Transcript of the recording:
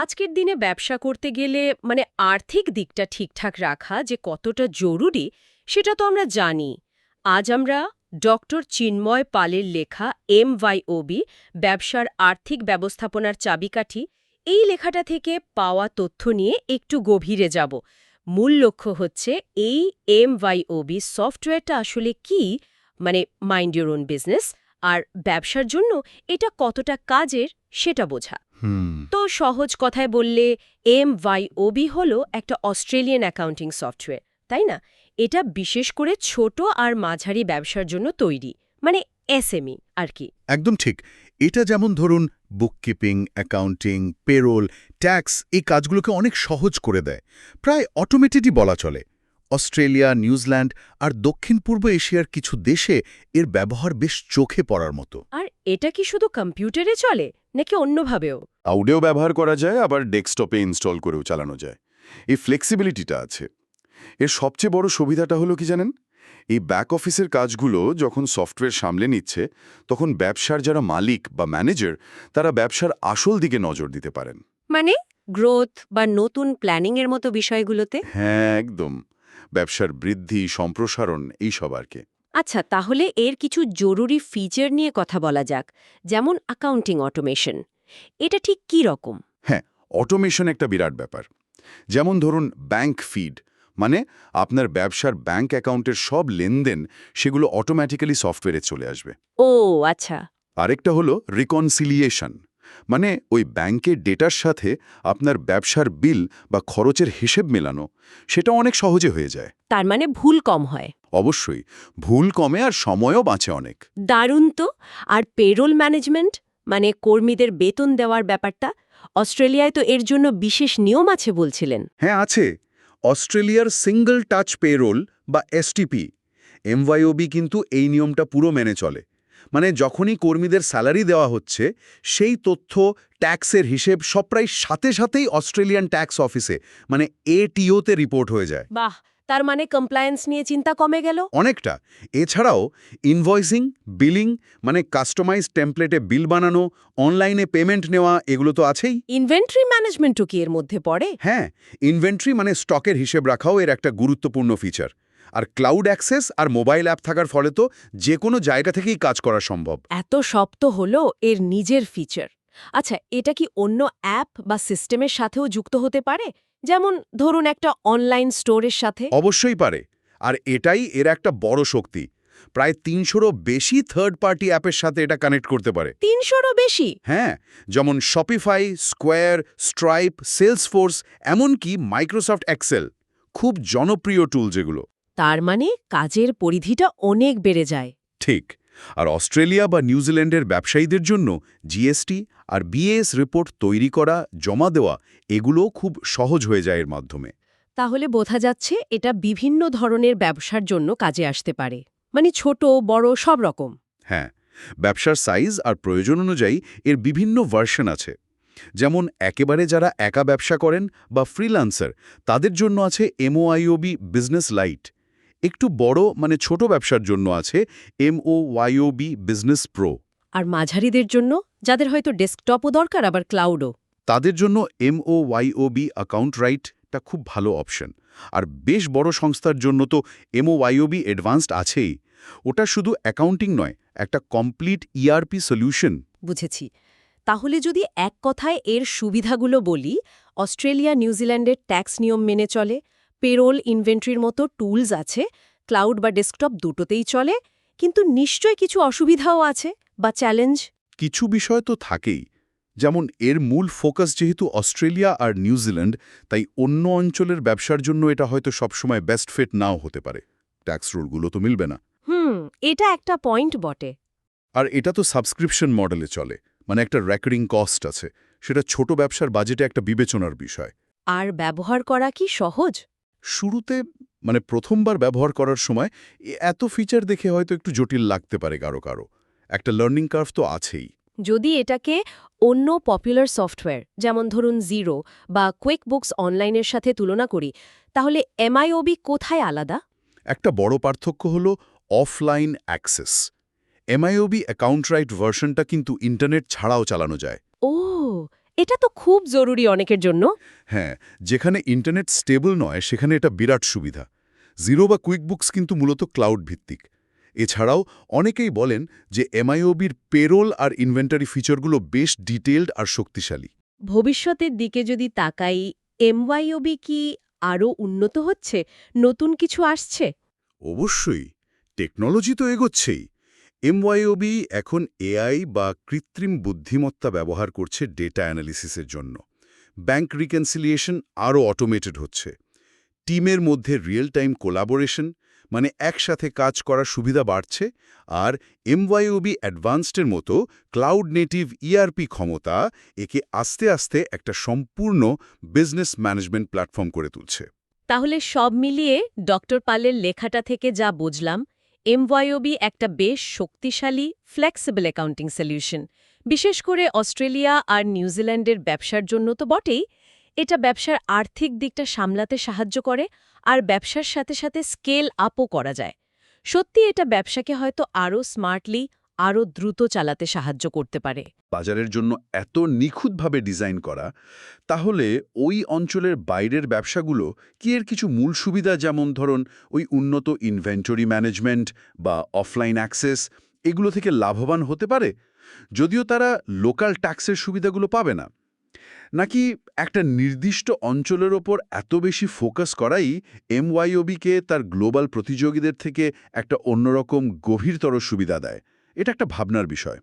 আজকের দিনে ব্যবসা করতে গেলে মানে আর্থিক দিকটা ঠিকঠাক রাখা যে কতটা জরুরি, সেটা তো আমরা জানি। আজ আমরা ডক্টর চিন্ময় পালের লেখা এম ওবি ব্যবসার আর্থিক ব্যবস্থাপনার চাবিকাঠি, এই লেখাটা থেকে পাওয়া তথ্য নিয়ে একটু গভীরে যাব। মূল লক্ষ্য হচ্ছে এই এম ওবি সফটওয়্যারটা আসলে কি? মানে মাইন্ড ইউর ওন বিজনেস আর ব্যবসার জন্য এটা কতটা কাজের সেটা বোঝা। হুম। তো সহজ কথায় বললে এম ওয়াই ওবি হল একটা অস্ট্রেলিয়ান অ্যাকাউন্টিং সফটওয়্যার তাই না? এটা বিশেষ করে ছোট আর মাঝারি ব্যবসার জন্য তৈরি মানে এসএমই আর কি। একদম ঠিক। এটা যেমন ধরুন বুককিপিং অ্যাকাউন্টিং পেরোল ট্যাক্স এই কাজগুলোকে অনেক সহজ করে দেয়। প্রায় অটোমেটেডই বলা চলে। অস্ট্রেলিয়া নিউজিল্যান্ড আর দক্ষিণ পূর্ব এশিয়ার কিছু দেশে এর ব্যবহার বেশ চোখে পড়ার মতো। আর এটা কি শুধু কম্পিউটারে চলে নাকি অন্যভাবেও? আউডেও ব্যবহার করা যায় আবার ডেস্কটপে ইনস্টল করেও চালানো যায়। এই ফ্লেক্সিবিলিটিটা আছে। এর সবচেয়ে বড় সুবিধাটা হলো কি জানেন? এই ব্যাক অফিসের কাজগুলো যখন সফটওয়্যার সামলে নিচ্ছে তখন ব্যবসার যারা মালিক বা ম্যানেজার তারা ব্যবসার আসল দিকে নজর দিতে পারেন। মানে গ্রোথ বা নতুন প্ল্যানিংয়ের মতো বিষয়গুলোতে? হ্যাঁ একদম। ব্যবসার বৃদ্ধি সম্প্রসারণ এইসব আর কি। আচ্ছা তাহলে এর কিছু জরুরি ফিচার নিয়ে কথা বলা যাক যেমন অ্যাকাউন্টিং অটোমেশন এটা ঠিক কী রকম? হ্যাঁ অটোমেশন একটা বিরাট ব্যাপার। যেমন ধরুন ব্যাংক ফিড মানে আপনার ব্যবসার ব্যাংক অ্যাকাউন্টের সব লেনদেন সেগুলো অটোমেটিক্যালি সফটওয়্যারে চলে আসবে। ও আচ্ছা। আরেকটা হলো রিকনসিলিয়েশন মানে ওই ব্যাংকের ডেটার সাথে আপনার ব্যবসার বিল বা খরচের হিসেব মেলানো সেটা অনেক সহজে হয়ে যায়। তার মানে ভুল কম হয়। অবশ্যই ভুল কমে আর সময়ও বাঁচে অনেক। দারুণ তো! আর পেরোল ম্যানেজমেন্ট মানে কর্মীদের বেতন দেওয়ার ব্যাপারটা অস্ট্রেলিয়ায় তো এর জন্য বিশেষ নিয়ম আছে বলছিলেন। হ্যাঁ আছে। অস্ট্রেলিয়ার সিঙ্গল টাচ পেরোল বা এসটিপি এমওয়াইওবি কিন্তু এই নিয়মটা পুরো মেনে চলে। মানে যখনই কর্মীদের স্যালারি দেওয়া হচ্ছে সেই তথ্য ট্যাক্সের হিসেব সব প্রায় সাথে সাথেই অস্ট্রেলিয়ান ট্যাক্স অফিসে মানে এটিওতে রিপোর্ট হয়ে যায়। বাহ! তার মানে কমপ্লায়েন্স নিয়ে চিন্তা কমে গেল? অনেকটা। এছাড়াও ইনভয়েসিং বিলিং মানে কাস্টমাইজ টেমপ্লেটে বিল বানানো অনলাইনে পেমেন্ট নেওয়া এগুলো তো আছেই। ইনভেন্টরি ম্যানেজমেন্টও কি এর মধ্যে পড়ে? হ্যাঁ ইনভেন্টরি মানে স্টকের হিসেব রাখাও এর একটা গুরুত্বপূর্ণ ফিচার আর ক্লাউড অ্যাক্সেস আর মোবাইল অ্যাপ থাকার ফলে তো যে কোনো জায়গা থেকেই কাজ করা সম্ভব। এত শক্ত হলো এর নিজের ফিচার আচ্ছা এটা কি অন্য অ্যাপ বা সিস্টেমের সাথেও যুক্ত হতে পারে? যেমন ধরুন একটা অনলাইন স্টোরের সাথে। অবশ্যই পারে। আর এটাই এর একটা বড় শক্তি। প্রায় তিনশোরও বেশি থার্ড পার্টি অ্যাপের সাথে এটা কানেক্ট করতে পারে। তিনশোরও বেশি? হ্যাঁ যেমন শপিফাই স্কোয়ার স্ট্রাইপ সেলসফোর্স এমনকি মাইক্রোসফট এক্সেল খুব জনপ্রিয় টুল যেগুলো। তার মানে কাজের পরিধিটা অনেক বেড়ে যায়। ঠিক। আর অস্ট্রেলিয়া বা নিউজিল্যান্ডের ব্যবসায়ীদের জন্য জিএসটি আর বিএস রিপোর্ট তৈরি করা জমা দেওয়া এগুলো খুব সহজ হয়ে যায় এর মাধ্যমে। তাহলে বোঝা যাচ্ছে এটা বিভিন্ন ধরনের ব্যবসার জন্য কাজে আসতে পারে। মানে ছোট বড় সব রকম। হ্যাঁ ব্যবসার সাইজ আর প্রয়োজন অনুযায়ী এর বিভিন্ন ভার্সন আছে। যেমন একেবারে যারা একা ব্যবসা করেন বা ফ্রিল্যান্সার তাদের জন্য আছে এমওআইওবি বিজনেস লাইট একটু বড় মানে ছোট ব্যবসার জন্য আছে এমওওয়াইওবি বিজনেস প্রো আর মাঝারিদের জন্য যাদের হয়তো ডেস্কটপও দরকার আবার ক্লাউডও তাদের জন্য এমওওয়াইওবি অ্যাকাউন্ট রাইটটা খুব ভালো অপশন আর বেশ বড় সংস্থার জন্য তো এমওওয়াইওবি অ্যাডভান্সড আছেই। ওটা শুধু অ্যাকাউন্টিং নয় একটা কমপ্লিট ইআরপি সলিউশন বুঝেছি। তাহলে যদি এক কথায় এর সুবিধাগুলো বলি অস্ট্রেলিয়া নিউজিল্যান্ডের ট্যাক্স নিয়ম মেনে চলে পেরোল ইনভেন্টরির মতো টুলস আছে ক্লাউড বা ডেস্কটপ দুটোতেই চলে কিন্তু নিশ্চয় কিছু অসুবিধাও আছে বা চ্যালেঞ্জ কিছু বিষয় তো থাকেই যেমন এর মূল ফোকাস যেহেতু অস্ট্রেলিয়া আর নিউজিল্যান্ড তাই অন্য অঞ্চলের ব্যবসার জন্য এটা হয়তো সবসময় বেস্ট ফিট নাও হতে পারে। ট্যাক্স রুলগুলো তো মিলবে না। হুম এটা একটা পয়েন্ট বটে। আর এটা তো সাবস্ক্রিপশন মডেলে চলে মানে একটা রেকরিং কস্ট আছে সেটা ছোট ব্যবসার বাজেটে একটা বিবেচনার বিষয়। আর ব্যবহার করা কি সহজ? শুরুতে মানে প্রথমবার ব্যবহার করার সময় এত ফিচার দেখে হয়তো একটু জটিল লাগতে পারে কারও কারও। একটা লার্নিং কার্ভ তো আছেই। যদি এটাকে অন্য পপুলার সফটওয়্যার যেমন ধরুন জিরো বা কুইক বুকস অনলাইনের সাথে তুলনা করি তাহলে এমআইওবি কোথায় আলাদা? একটা বড় পার্থক্য হল offline access MYOB account right ভার্সনটা কিন্তু ইন্টারনেট ছাড়াও চালানো যায়। ও এটা তো খুব জরুরি অনেকের জন্য। হ্যাঁ যেখানে ইন্টারনেট স্টেবল নয় সেখানে এটা বিরাট সুবিধা। জিরো বা কুইকবুকস কিন্তু মূলত ক্লাউড ভিত্তিক। এছাড়াও অনেকেই বলেন যে এমআইওবির পেরোল আর ইনভেন্টারি ফিচারগুলো বেশ ডিটেলড আর শক্তিশালী। ভবিষ্যতের দিকে যদি তাকাই এমওয়াইওবি কি আরও উন্নত হচ্ছে? নতুন কিছু আসছে? অবশ্যই। টেকনোলজি তো এগোচ্ছেই। এমওয়াইওবি এখন এআই বা কৃত্রিম বুদ্ধিমত্তা ব্যবহার করছে ডেটা অ্যানালিসিসের জন্য। ব্যাংক রিকনসিলিয়েশন আরও অটোমেটেড হচ্ছে। টিমের মধ্যে রিয়েল টাইম কোলাবোরেশন মানে একসাথে কাজ করার সুবিধা বাড়ছে আর এমওয়াইওবি অ্যাডভান্সডের মতো ক্লাউড নেটিভ ইআরপি ক্ষমতা একে আস্তে আস্তে একটা সম্পূর্ণ বিজনেস ম্যানেজমেন্ট প্ল্যাটফর্ম করে তুলছে। তাহলে সব মিলিয়ে ডক্টর পালের লেখাটা থেকে যা বুঝলাম এমওয়াইওবি একটা বেশ শক্তিশালী ফ্লেক্সিবল অ্যাকাউন্টিং সলিউশন বিশেষ করে অস্ট্রেলিয়া আর নিউজিল্যান্ডের ব্যবসার জন্য তো বটেই। এটা ব্যবসার আর্থিক দিকটা সামলাতে সাহায্য করে আর ব্যবসার সাথে সাথে স্কেল আপও করা যায়। সত্যি এটা ব্যবসাকে হয়তো আরও স্মার্টলি আরও দ্রুত চালাতে সাহায্য করতে পারে। বাজারের জন্য এত নিখুঁতভাবে ডিজাইন করা, তাহলে ওই অঞ্চলের বাইরের ব্যবসাগুলো কি এর কিছু মূল সুবিধা? যেমন ধরুন, ওই উন্নত ইনভেন্টরি ম্যানেজমেন্ট বা অফলাইন অ্যাক্সেস এগুলো থেকে লাভবান হতে পারে? যদিও তারা লোকাল ট্যাক্সের সুবিধাগুলো পাবে না। নাকি একটা নির্দিষ্ট অঞ্চলের ওপর এত বেশি ফোকাস করাই এমওয়াইওবিকে তার গ্লোবাল প্রতিযোগীদের থেকে একটা অন্যরকম গভীরতর সুবিধা দেয়? এটা একটা ভাবনার বিষয়।